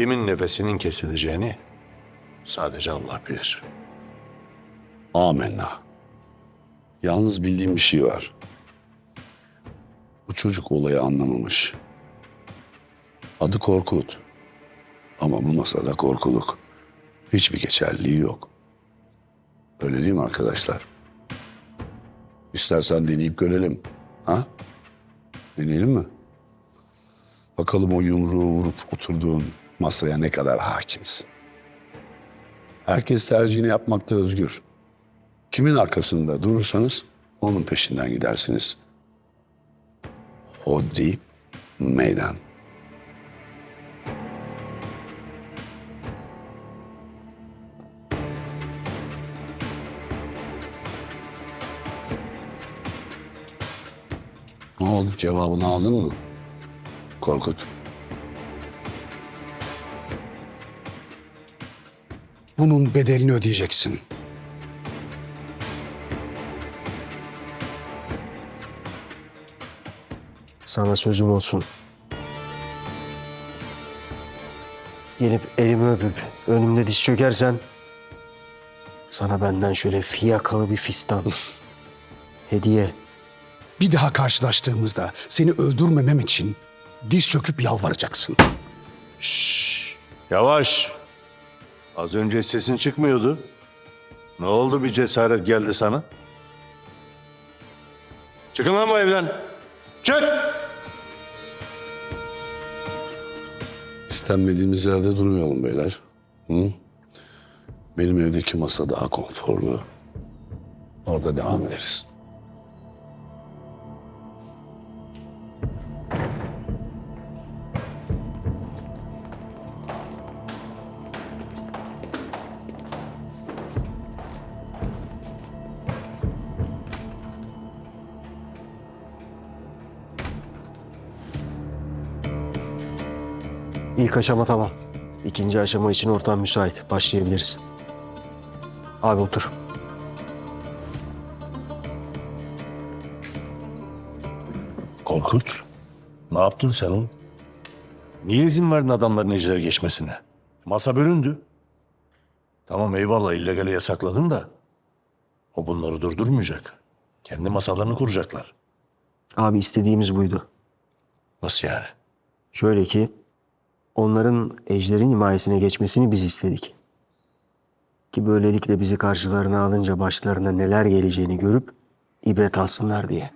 kimin nefesinin kesileceğini sadece Allah bilir. Amenna. Yalnız bildiğim bir şey var. Bu çocuk olayı anlamamış. Adı Korkut. Ama bu masada korkuluk. Hiçbir geçerliği yok. Öyle değil mi arkadaşlar? İstersen deneyip görelim. Ha? Deneyelim mi? Bakalım o yumruğu vurup oturduğun masaya ne kadar hakimsin. Herkes tercihini yapmakta özgür. Kimin arkasında durursanız onun peşinden gidersiniz. O deyip meydan. Ne oldu? Cevabını aldın mı? Korkut. Bunun bedelini ödeyeceksin. Sana sözüm olsun. Gelip elimi öpüp önümde diz çökersen sana benden şöyle fiyakalı bir fistan hediye. Bir daha karşılaştığımızda seni öldürmemem için diz çöküp yalvaracaksın. Yavaş. Az önce sesin çıkmıyordu. Ne oldu bir cesaret geldi sana? Çıkın lan bu evden. Çık! İstenmediğimiz yerde durmayalım beyler. Hı? Benim evdeki masa daha konforlu. Orada devam ederiz. İlk aşama tamam. İkinci aşama için ortam müsait. Başlayabiliriz. Abi otur. Korkut. Ne yaptın sen oğlum? Niye izin verdin adamların ejderi geçmesine? Masa bölündü. Tamam eyvallah illegale yasakladın da o bunları durdurmayacak. Kendi masalarını kuracaklar. Abi istediğimiz buydu. Nasıl yani? Şöyle ki onların ejderin himayesine geçmesini biz istedik. Ki böylelikle bizi karşılarına alınca başlarına neler geleceğini görüp ibret alsınlar diye.